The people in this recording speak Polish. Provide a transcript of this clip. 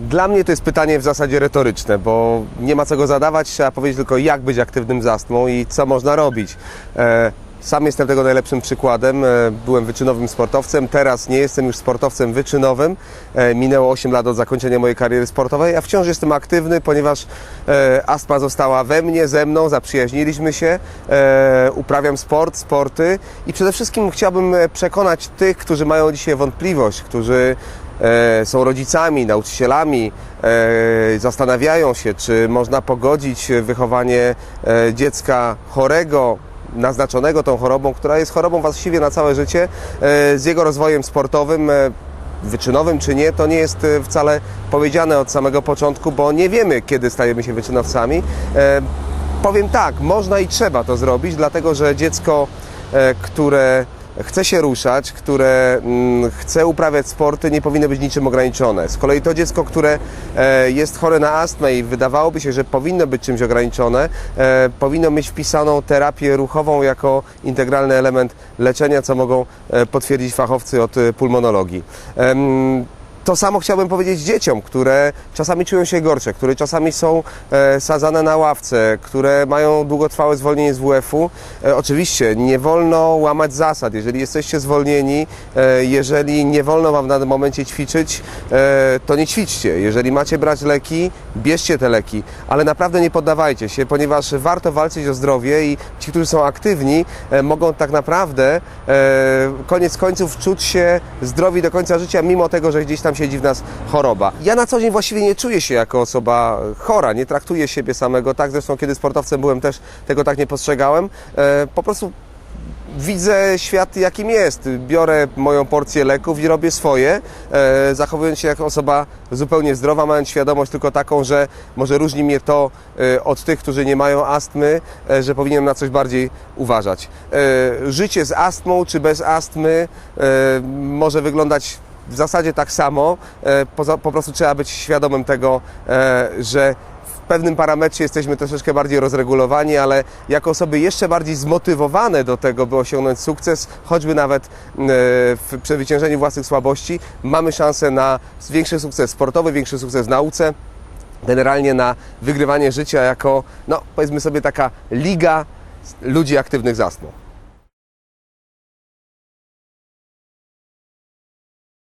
Dla mnie to jest pytanie w zasadzie retoryczne, bo nie ma co go zadawać, trzeba powiedzieć tylko jak być aktywnym z astmą i co można robić. E, Sam jestem tego najlepszym przykładem. E, Byłem wyczynowym sportowcem, teraz nie jestem już sportowcem wyczynowym. E, Minęło 8 lat od zakończenia mojej kariery sportowej, a wciąż jestem aktywny, ponieważ astma została we mnie, ze mną, zaprzyjaźniliśmy się. Uprawiam sport, sporty i przede wszystkim chciałbym przekonać tych, którzy mają dzisiaj wątpliwość, którzy są rodzicami, nauczycielami, e, zastanawiają się, czy można pogodzić wychowanie e, dziecka chorego, naznaczonego tą chorobą, która jest chorobą właściwie na całe życie, e, z jego rozwojem sportowym. e, Wyczynowym czy nie, to nie jest e, wcale powiedziane od samego początku, bo nie wiemy, kiedy stajemy się wyczynowcami. E, Powiem tak, można i trzeba to zrobić, dlatego że dziecko, e, które chce się ruszać, które mm, chce uprawiać sporty, nie powinno być niczym ograniczone. Z kolei to dziecko, które e, jest chore na astmę i wydawałoby się, że powinno być czymś ograniczone, e, powinno mieć wpisaną terapię ruchową jako integralny element leczenia, co mogą e, potwierdzić fachowcy od pulmonologii. To samo chciałbym powiedzieć dzieciom, które czasami czują się gorsze, które czasami są e, sadzane na ławce, które mają długotrwałe zwolnienie z WF-u. E, oczywiście nie wolno łamać zasad. Jeżeli jesteście zwolnieni, e, jeżeli nie wolno Wam w danym momencie ćwiczyć, e, to nie ćwiczcie. Jeżeli macie brać leki, bierzcie te leki, ale naprawdę nie poddawajcie się, ponieważ warto walczyć o zdrowie i ci, którzy są aktywni, e, mogą tak naprawdę e, koniec końców czuć się zdrowi do końca życia, mimo tego, że gdzieś tam siedzi w nas choroba. Ja na co dzień właściwie nie czuję się jako osoba chora, nie traktuję siebie samego tak, zresztą kiedy sportowcem byłem też tego tak nie postrzegałem. E, po prostu widzę świat jakim jest. Biorę moją porcję leków i robię swoje, e, zachowując się jak osoba zupełnie zdrowa, mając świadomość tylko taką, że może różni mnie to e, od tych, którzy nie mają astmy, że powinienem na coś bardziej uważać. Życie z astmą czy bez astmy może wyglądać w zasadzie tak samo. E, po prostu trzeba być świadomym tego, e, że w pewnym parametrze jesteśmy troszeczkę bardziej rozregulowani, ale jako osoby jeszcze bardziej zmotywowane do tego, by osiągnąć sukces, choćby nawet e, w przezwyciężeniu własnych słabości, mamy szansę na większy sukces sportowy, większy sukces w nauce, generalnie na wygrywanie życia jako, no powiedzmy sobie, taka liga ludzi aktywnych z astmą.